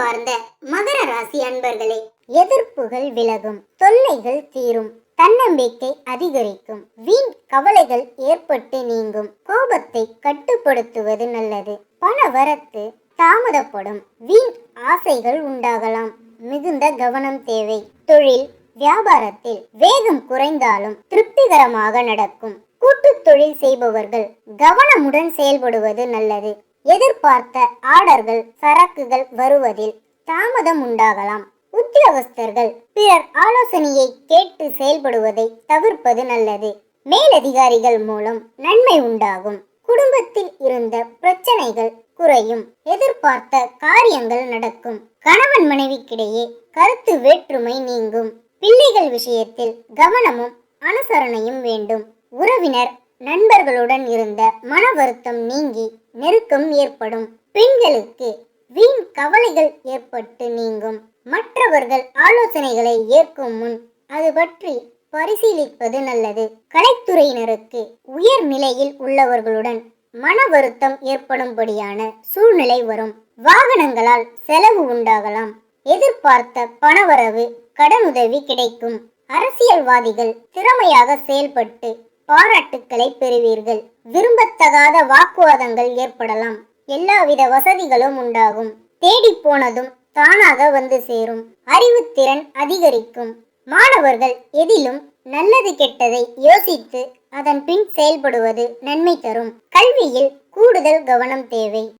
அன்பார்ந்த மகர ராசி அன்பர்களே எதிர்ப்புகள் விலகும் தொல்லைகள் தீரும் தன்னம்பிக்கை அதிகரிக்கும் வீண் கவலைகள் ஏற்பட்டு நீங்கும் கோபத்தை கட்டுப்படுத்துவது நல்லது. பண வரத்து தாமதப்படும் வீண் ஆசைகள் உண்டாகலாம். மிகுந்த கவனம் தேவை. தொழில் வியாபாரத்தில் வேகம் குறைந்தாலும் திருப்திகரமாக நடக்கும். கூட்டு தொழில் செய்பவர்கள் கவனமுடன் செயல்படுவது நல்லது. எதிர்பார்த்த ஆர்டர்கள் சரக்குகள் வருவதில் தாமதம் உண்டாகலாம். உத்தியோகஸ்தர்கள் பிறர் ஆலோசனையை கேட்டு செயல்படுவதை தவிர்ப்பது நல்லது. மேலதிகாரிகள் மூலம் நன்மை உண்டாகும். குடும்பத்தில் இருந்த பிரச்சனைகள் குறையும். எதிர்பார்த்த காரியங்கள் நடக்கும். கணவன் மனைவிக்கிடையே கருத்து வேற்றுமை நீங்கும். பிள்ளைகள் விஷயத்தில் கவனமும் அனுசரணையும் வேண்டும். உறவினர் நண்பர்களுடன் இருந்த மன வருத்தம் நீங்கி நெருக்கம் ஏற்படும். பெண்களுக்கு வீண் கவலைகள் ஏற்பட்டு நீங்கும். மற்றவர்கள் ஆலோசனைகளை ஏற்கும் முன் அது பற்றி பரிசீலிப்பது நல்லது. கலைத்துறையினருக்கு உயர் நிலையில் உள்ளவர்களுடன் மன வருத்தம் ஏற்படும்படியான சூழ்நிலை வரும். வாகனங்களால் செலவு உண்டாகலாம். எதிர்பார்த்த பணவரவு கடனுதவி கிடைக்கும். அரசியல்வாதிகள் திறமையாக செயல்பட்டு பாராட்டுக்களை பெறுவீர்கள். விரும்பத்தகாத வாக்குவாதங்கள் ஏற்படலாம். எல்லாவித வசதிகளும் உண்டாகும். தேடி போனதும் தானாக வந்து சேரும். அறிவுத்திறன் அதிகரிக்கும். மாணவர்கள் எதிலும் நல்லது கெட்டதை யோசித்து அதன் பின் செயல்படுவது நன்மை தரும். கல்வியில் கூடுதல் கவனம் தேவை.